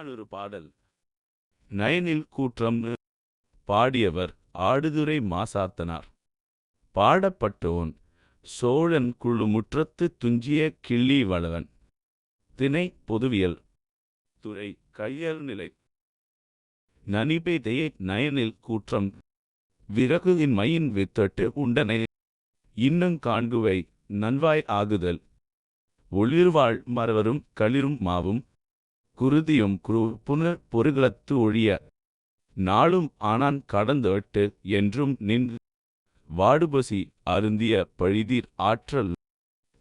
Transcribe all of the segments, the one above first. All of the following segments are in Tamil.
புறநானூறு பாடல். நயனில் கூற்றம் பாடியவர் ஆடுதுறை மாசாத்தனார். பாடப்பட்டோன் சோழன் குழு முற்றத்து துஞ்சிய கிள்ளி வளவன். திணை பொதுவியல். துறை கையல் நிலை. நனிபேதையை நயனில் கூற்றம். விறகுயின் மையின் வித்தட்டு உண்டனை. இன்னும் காண்குவை நன்வாய் ஆகுதல். ஒளிர்வாள் மறவரும் களிரும் மாவும். குருதியும் குரு புனர் பொருகளத்து ஒழிய நாளும் ஆனான் கடந்தொட்டு என்றும் நின் வாடுபசி அருந்திய பழிதீர் ஆற்றல்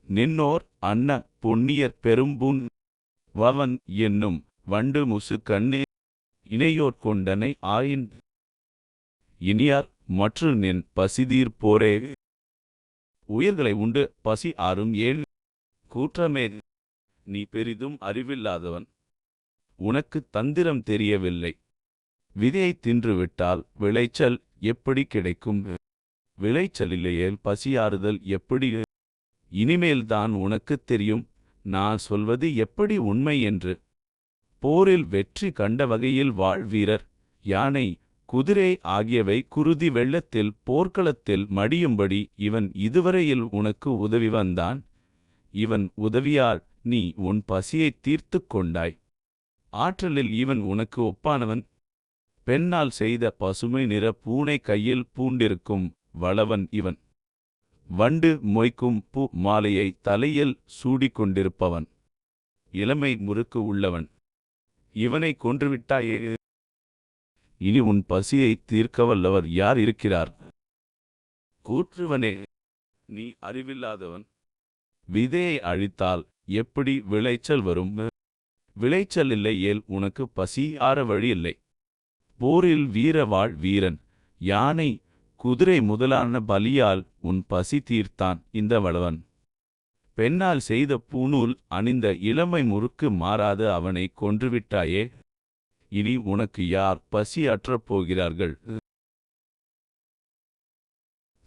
நின்னோர் அன்ன பொன்னியர் பெரும்பூன் வவன் என்னும் வண்டு முசு கண்ணே இணையோர் கொண்டனை ஆயின். இனியார் மற்று நின் பசிதீர் போரே உயிர்களை உண்டு பசி ஆறும் ஏழ் கூற்றமே நீ பெரிதும் அறிவில்லாதவன். உனக்கு தந்திரம் தெரியவில்லை. விதையை தின்றுவிட்டால் விளைச்சல் எப்படி கிடைக்கும்? விளைச்சலிலேயே பசியாறுதல் எப்படி? இனிமேல்தான் உனக்குத் தெரியும் நான் சொல்வது எப்படி உண்மை என்று. போரில் வெற்றி கண்ட வகையில் வாழ் வீரர் யானை குதிரை ஆகியவை குருதி வெள்ளத்தில் போர்க்களத்தில் மடியும்படி இவன் இதுவரையில் உனக்கு உதவி வந்தான். இவன் உதவியால் நீ உன் பசியைத் தீர்த்துக் கொண்டாய். ஆற்றலில் இவன் உனக்கு ஒப்பானவன். பெண்ணால் செய்த பசுமை நிற பூனை கையில் பூண்டிருக்கும் வளவன் இவன். வண்டு மொய்க்கும் பூ மாலையை தலையில் சூடிக்கொண்டிருப்பவன். இளமை முறுக்கு உள்ளவன். இவனை கொன்றுவிட்டாயே. இனி உன் பசியை தீர்க்க வல்லவர் யார் இருக்கிறார்? கூற்றுவனே நீ அறிவில்லாதவன். விதையை அழித்தால் எப்படி விளைச்சல் வரும்? விளைச்சல் இல்லையேல் உனக்கு பசி ஆற வழி இல்லை. போரில் வீரவாள் வீரன் யானை குதிரை முதலான பலியால் உன் பசி தீர்த்தான் இந்த வளவன். பெண்ணால் செய்த பூநூல் அணிந்த இளமை முறுக்கு மாறாது அவனை கொன்றுவிட்டாயே. இனி உனக்கு யார் பசி அற்றப் போகிறார்கள்?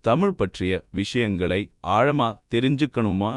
தமிழ் பற்றிய விஷயங்களை ஆழமா தெரிஞ்சுக்கணுமா?